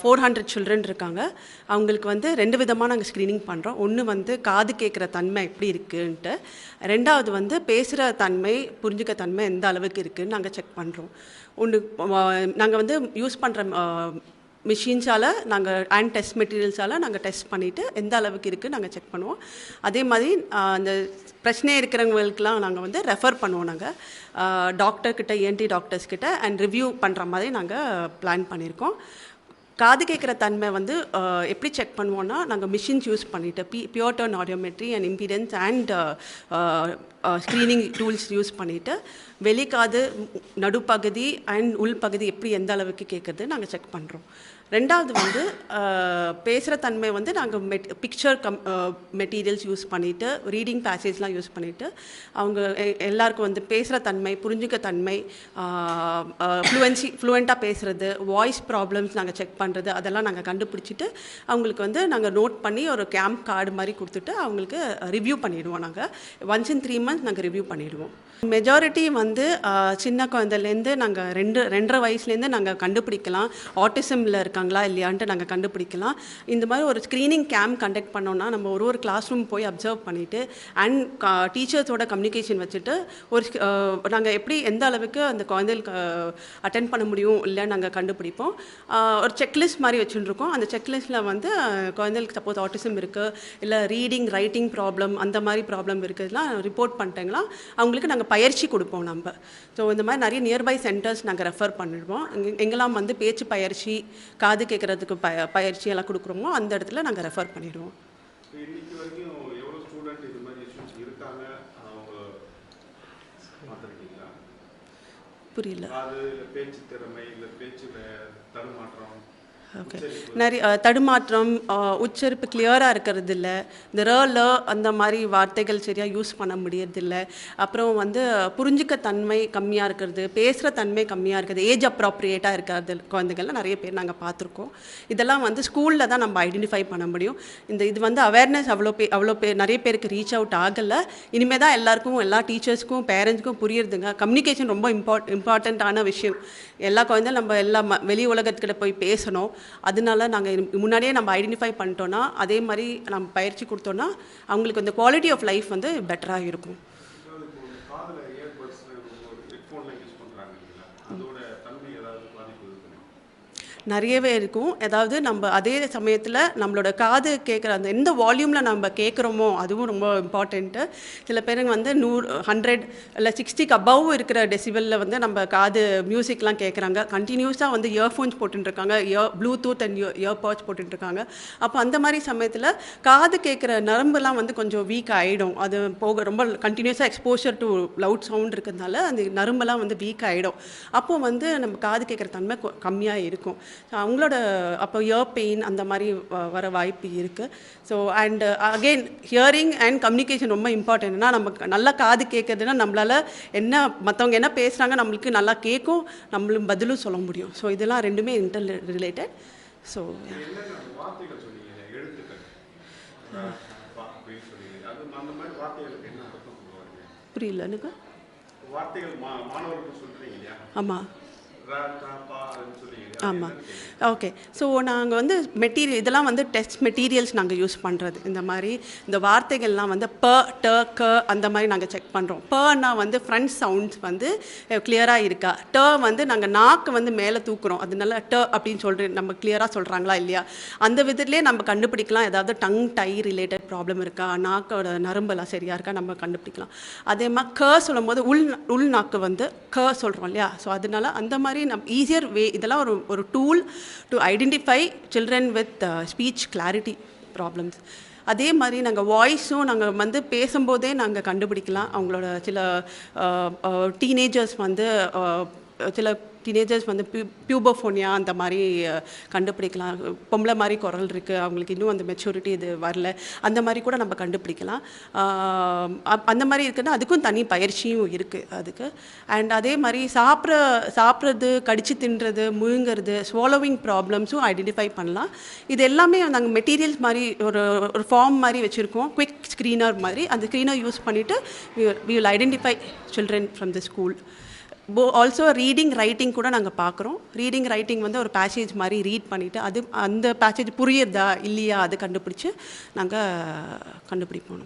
Four hundred children இருக்காங்க. அவங்களுக்கு வந்து ரெண்டு விதமாக நாங்கள் ஸ்க்ரீனிங் பண்ணுறோம் ஒன்று வந்து காது கேட்குற தன்மை எப்படி இருக்குன்ட்டு ரெண்டாவது வந்து பேசுகிற தன்மை புரிஞ்சுக்க தன்மை எந்த அளவுக்கு இருக்குன்னு நாங்கள் செக் பண்ணுறோம் ஒன்று நாங்கள் வந்து யூஸ் பண்ணுற மிஷின்ஸால் நாங்கள் அண்ட் டெஸ்ட் மெட்டீரியல்ஸால் நாங்கள் டெஸ்ட் பண்ணிவிட்டு எந்த அளவுக்கு இருக்குது நாங்கள் செக் பண்ணுவோம். அதே மாதிரி அந்த பிரச்சனை இருக்கிறவங்களுக்குலாம் நாங்கள் வந்து ரெஃபர் பண்ணுவோம் நாங்கள் டாக்டர்கிட்ட ஏன்டி டாக்டர்ஸ் கிட்ட அண்ட் ரிவ்யூ பண்ணுற மாதிரி நாங்கள் பிளான் பண்ணியிருக்கோம். காது கேட்குற தன்மை வந்து எப்படி செக் பண்ணுவோன்னா நாங்கள் மிஷின்ஸ் யூஸ் பண்ணிட்டு B pure tone audiometry and impedance and screening tools use பண்ணிவிட்டு வெளிக்காது நடுப்பகுதி அண்ட் உள்பகுதி எப்படி எந்த அளவுக்கு கேட்குறது நாங்கள் செக் பண்ணுறோம் ரெண்டாவது வந்து பேசுகிற தன்மை வந்து நாங்கள் மெட் பிக்சர் கம் மெட்டீரியல்ஸ் யூஸ் பண்ணிவிட்டு ரீடிங் பேசேஜ்லாம் யூஸ் பண்ணிவிட்டு அவங்க எல்லாருக்கும் வந்து பேசுகிற தன்மை புரிஞ்சுக்க தன்மை ஃப்ளூவன்சி ஃப்ளூவெண்ட்டாக பேசுகிறது வாய்ஸ் ப்ராப்ளம்ஸ் நாங்கள் செக் பண்ணுறது அதெல்லாம் நாங்கள் கண்டுபிடிச்சிட்டு அவங்களுக்கு வந்து நாங்கள் நோட் பண்ணி ஒரு கேம்ப் கார்டு மாதிரி கொடுத்துட்டு அவங்களுக்கு ரிவ்யூ பண்ணிவிடுவோம் நாங்கள் ஒன்ஸ் இன் த்ரீ மந்த்ஸ் நாங்கள் ரிவ்யூ பண்ணிவிடுவோம் மெஜாரிட்டி வந்து சின்ன குழந்தைலேருந்து நாங்கள் ரெண்டு ரெண்டரை வயசுலேருந்து நாங்கள் கண்டுபிடிக்கலாம். ஆட்டிசமில் இருக்காங்களா இல்லையான்ட்டு நாங்கள் கண்டுபிடிக்கலாம். இந்த மாதிரி ஒரு ஸ்க்ரீனிங் கேம்ப் கண்டக்ட் பண்ணோம்னா நம்ம ஒரு ஒரு கிளாஸ் ரூம் போய் அப்சர்வ் பண்ணிவிட்டு அண்ட் டீச்சர்ஸோட கம்யூனிகேஷன் வச்சுட்டு ஒரு நாங்கள் எப்படி எந்த அளவுக்கு அந்த குழந்தைகளுக்கு அட்டென்ட் பண்ண முடியும் இல்லை நாங்கள் கண்டுபிடிப்போம். ஒரு செக்லிஸ்ட் மாதிரி வச்சுருக்கோம். அந்த செக்லிஸ்ட்டில் வந்து குழந்தைகளுக்கு சப்போஸ் ஆட்டிசம் இருக்குது இல்லை ரீடிங் ரைட்டிங் ப்ராப்ளம் அந்த மாதிரி ப்ராப்ளம் இருக்குதுலாம் ரிப்போர்ட் பண்ணிட்டாங்களா அவங்களுக்கு நாங்கள் பயிற்சி கொடுப்போம் நம்ம. ஸோ இந்த மாதிரி நிறைய நியர்பை சென்டர்ஸ் நாங்கள் ரெஃபர் பண்ணிடுவோம். எங்கெல்லாம் வந்து பேச்சு பயிற்சி காது கேட்குறதுக்கு ப பயிற்சி எல்லாம் கொடுக்குறோமோ அந்த இடத்துல நாங்கள் ரெஃபர் பண்ணிடுவோம். இப்போ ஓகே நிறைய தடுமாற்றம் உச்சரிப்பு கிளியராக இருக்கிறது இல்லை இந்த ரல அந்த மாதிரி வார்த்தைகள் சரியாக யூஸ் பண்ண முடியறதில்ல. அப்புறம் வந்து புரிஞ்சுக்க தன்மை கம்மியாக இருக்கிறது பேசுகிற தன்மை கம்மியாக இருக்கிறது ஏஜ் அப்ராப்ரியேட்டாக இருக்கிறது குழந்தைகள்லாம் நிறைய பேர் நாங்கள் பார்த்துருக்கோம். இதெல்லாம் வந்து ஸ்கூலில் தான் நம்ம ஐடென்டிஃபை பண்ண முடியும். இந்த இது வந்து அவேர்னஸ் அவ்வளோ பே அவ்வளோ பேர் நிறைய பேருக்கு ரீச் அவுட் ஆகலை. இனிமேல் தான் எல்லாருக்கும் எல்லா டீச்சர்ஸ்க்கும் பேரண்ட்ஸ்க்கும் புரியுறதுங்க. கம்யூனிகேஷன் ரொம்ப இம்பார்ட் இம்பார்ட்டண்ட்டான விஷயம். எல்லா குழந்தையும் நம்ம எல்லா ம வெளி உலகத்துக்கிட்ட போய் பேசணும். அதனால நாங்கள் முன்னாடியே நம்ம ஐடென்டிஃபை பண்ணிட்டோன்னா அதே மாதிரி நம்ம பயிற்சி கொடுத்தோன்னா அவங்களுக்கு அந்த குவாலிட்டி ஆஃப் லைஃப் வந்து பெட்டராக இருக்கும் அதாவது இப்போ இந்த காதில் இயர்பட்ஸ் ஒரு ஹெட்ஃபோன்லாம் யூஸ் பண்ணுறாங்க இல்லைங்களா அதோட தன்மை ஏதாவது பாதிப்பு இருக்குமா நிறையவே இருக்கும். அதாவது நம்ம அதே சமயத்தில் நம்மளோட காது கேட்குற அந்த எந்த வால்யூமில் நம்ம கேட்குறோமோ அதுவும் ரொம்ப இம்பார்ட்டண்ட்டு சில பேருங்க வந்து நூறு ஹண்ட்ரட் இல்லை சிக்ஸ்டிக்கு அபவ் இருக்கிற டெசிபலில் வந்து நம்ம காது மியூசிக்லாம் கேட்குறாங்க கண்டினியூஸாக வந்து இயர்ஃபோன்ஸ் போட்டுருக்காங்க ear Bluetooth and ear earbuds போட்டுருக்காங்க அப்போ அந்த மாதிரி சமயத்தில் காது கேட்குற நரம்புலாம் வந்து கொஞ்சம் வீக் ஆகிடும் அது போக ரொம்ப கண்டினியூஸாக எக்ஸ்போஷர் டு லவுட் சவுண்ட் இருக்கிறதுனால அந்த நரம்பெல்லாம் வந்து வீக் ஆகிடும் அப்போ வந்து நம்ம காது கேட்குற தன்மை கம்மியாக இருக்கும். அவங்களோட அப்போ இயர் பெயின் அந்த மாதிரி வர வாய்ப்பு இருக்குது so and again hearing and communication ரொம்ப இம்பார்ட்டன்ட்னா நமக்கு நல்லா காது கேட்குறதுன்னா நம்மளால் என்ன மற்றவங்க என்ன பேசுகிறாங்க நம்மளுக்கு நல்லா கேட்கும் நம்மளும் பதிலும் சொல்ல முடியும். ஸோ இதெல்லாம் ரெண்டுமே இன்டர் ரிலேட்டட் ஸோ புரியல எனக்கு? ஆமாம் ஆமாம். ஓகே ஸோ நாங்கள் வந்து மெட்டீரியல் இதெல்லாம் வந்து டெஸ்ட் மெட்டீரியல்ஸ் நாங்கள் யூஸ் பண்ணுறது இந்த மாதிரி இந்த வார்த்தைகள்லாம் வந்து ப ட க அந்த மாதிரி நாங்கள் செக் பண்ணுறோம் பனா வந்து ஃப்ரண்ட் சவுண்ட்ஸ் வந்து கிளியராக இருக்கா? ட வந்து நாங்கள் நாக்கு வந்து மேலே தூக்குறோம். அதனால ட அப்படின்னு சொல்கிற நம்ம கிளியராக சொல்கிறாங்களா இல்லையா? அந்த விதத்துலேயே நம்ம கண்டுபிடிக்கலாம். ஏதாவது டங் டை ரிலேட்டட் ப்ராப்ளம் இருக்கா? நாக்கோட நரம்பெல்லாம் சரியாக இருக்கா? நம்ம கண்டுபிடிக்கலாம். அதே மாதிரி க சொல்லும்போது உள் உள் நாக்கு வந்து க சொல்கிறோம் இல்லையா? ஸோ அதனால அந்த மாதிரி நம்ம ஈஸியர் வே இதெல்லாம் ஒரு ஒரு tool to identify children with speech clarity problems அதே மாதிரி நாங்கள் வாய்ஸும் நாங்கள் வந்து பேசும்போதே நாங்கள் கண்டுபிடிக்கலாம். அவங்களோட சில uh, uh, டீனேஜர்ஸ் வந்து uh, சில டீனேஜர்ஸ் வந்து பியூ பியூபோஃபோனியா அந்த மாதிரி கண்டுபிடிக்கலாம். பொம்பளை மாதிரி குரல் இருக்குது அவங்களுக்கு இன்னும் அந்த மெச்சூரிட்டி இது வரல. அந்த மாதிரி கூட நம்ம கண்டுபிடிக்கலாம். அப்- அந்த மாதிரி இருக்குன்னா அதுக்கும் தனி பயிற்சியும் இருக்குது அதுக்கு. அண்ட் அதே மாதிரி சாப்பிட்ற சாப்பிட்றது கடிச்சு தின்றது முழுங்கிறது ஸ்வாலோவிங் ப்ராப்ளம்ஸும் ஐடென்டிஃபை பண்ணலாம். இது எல்லாமே நாங்கள் மெட்டீரியல்ஸ் மாதிரி ஒரு ஒரு ஃபார்ம் மாதிரி வச்சுருக்கோம். குவிக் ஸ்க்ரீனர் மாதிரி. அந்த ஸ்க்ரீனர் யூஸ் பண்ணிவிட்டு we will identify children from the school போ ஆல்சோ ரீடிங் ரைட்டிங் கூட நாங்கள் பார்க்குறோம் ரீடிங் ரைட்டிங் வந்து ஒரு பேசேஜ் மாதிரி ரீட் பண்ணிவிட்டு அது அந்த பேசேஜ் புரியுதா இல்லையா அது கண்டுபிடிச்சி நாங்கள் கண்டுபிடிப்போம்.